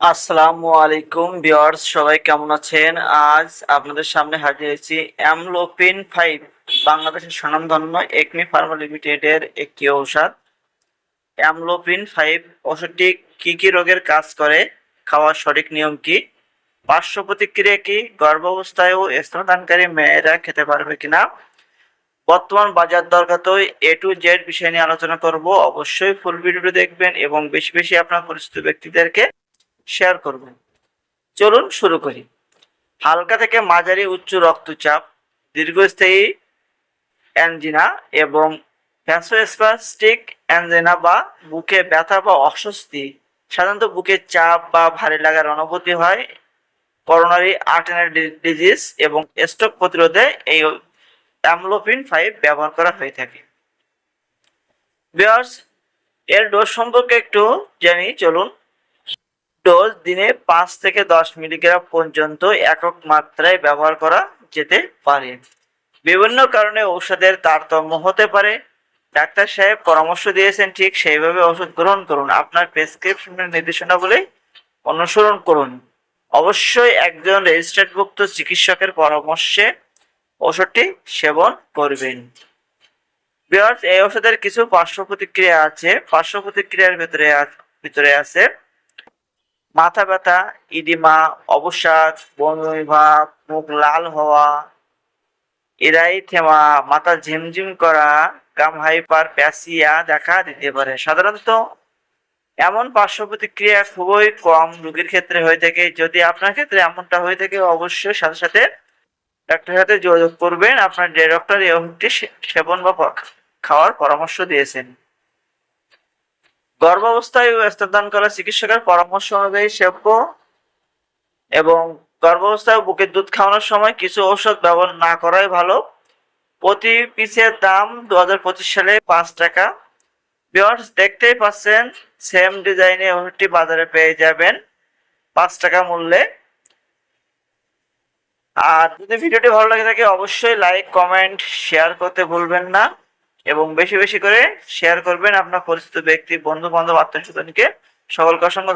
আসসালামু আলাইকুম ভিউয়ার্স, সবাই কেমন আছেন? আজ আপনাদের সামনে হাজির অ্যামলোপিন ফাইভ বাংলাদেশের স্বনামধন্য একমি ফার্মা লিমিটেডের একটি ঔষধ। অ্যামলোপিন ফাইভ ওষুধটি কি কি রোগের কাজ করে, খাওয়ার সঠিক নিয়ম কি, পার্শ্ব প্রতিক্রিয়া কি গর্ভাবস্থায়ও স্তনদানকারী মেয়েরা খেতে পারবে কিনা, বর্তমান বাজার দর কত এ টু জেড বিষয় নিয়ে আলোচনা করব। অবশ্যই ফুল ভিডিওটি দেখবেন এবং বেশি বেশি আপনার পরিচিত ব্যক্তিদেরকে শেয়ার করবেন। চলুন শুরু করি। হালকা থেকে মাঝারি উচ্চ রক্তচাপ, দীর্ঘস্থায়ী অ্যাঞ্জিনা এবং ভ্যাসোস্পাস্টিক অ্যাঞ্জিনা বা বুকে ব্যথা বা অস্বস্তি। সাধারণত বুকে চাপ বা ভারী লাগার অনুভূতি হয়। করোনারি আর্টারি ডিজিজ এবং স্ট্রোক প্রতিরোধে এই অ্যামলোপিন ফাইভ ব্যবহার করা হয়ে থাকে। বিয়ার্স এর ডোজ সম্পর্কে একটু জানি চলুন। ডোজ দিনে পাঁচ থেকে দশ মিলিগ্রাম পর্যন্ত একক মাত্রায় ব্যবহার করা যেতে পারে। বিভিন্ন কারণে ঔষধের তারতম্য হতে পারে। ডাক্তার সাহেব পরামর্শ দিয়েছেন, ঠিক সেইভাবে ওষুধ গ্রহণ করুন। আপনার প্রেসক্রিপশনের নির্দেশনাবলী অনুসরণ করুন। অবশ্যই একজন রেজিস্টার্ডভুক্ত চিকিৎসকের পরামর্শে ওষুধটি সেবন করবেন। বিয়ার্স এই ওষুধের কিছু পার্শ্ব প্রতিক্রিয়া আছে। পার্শ্ব প্রতিক্রিয়ার ভেতরে ভিতরে আছে মাথা ব্যথা, ইডিমা, অবসাদ, বমি ভাব, মুখ লাল হওয়া, এরাই থেমা, মাথা ঝিমঝিম করা, গাম হাইপার, প্যাসিয়া দেখা দিতে পারে। সাধারণত এমন পার্শ্ব প্রতিক্রিয়া খুবই কম রোগীর ক্ষেত্রে হয়ে থাকে। যদি আপনার ক্ষেত্রে এমনটা হয়ে থাকে, অবশ্যই সাথে সাথে ডাক্তারের সাথে যোগাযোগ করবেন। আপনার যে ডক্টর এই সেবন বা খাওয়ার পরামর্শ দিয়েছেন। গর্ভাবস্থায় স্তনদান করা চিকিৎসকের পরামর্শ অনুযায়ী সেব্য এবং গর্ভাবস্থায় বুকের দুধ খাওয়ানোর সময় কিছু ঔষধ ব্যবহার না করাই ভালো। প্রতি পিসের দাম দু হাজার পঁচিশ সালে পাঁচ টাকা। ভিউয়ার্স দেখতেই পাচ্ছেন সেম ডিজাইনে ওষুধটি বাজারে পেয়ে যাবেন পাঁচ টাকা মূল্যে। আর যদি ভিডিওটি ভালো লাগে থাকে, অবশ্যই লাইক কমেন্ট শেয়ার করতে ভুলবেন না। এবং বেশি বেশি করে শেয়ার করবেন আপনার পরিচিত ব্যক্তি বন্ধু বান্ধব আত্মীয় স্বজনকে সকলকে অসংখ্য।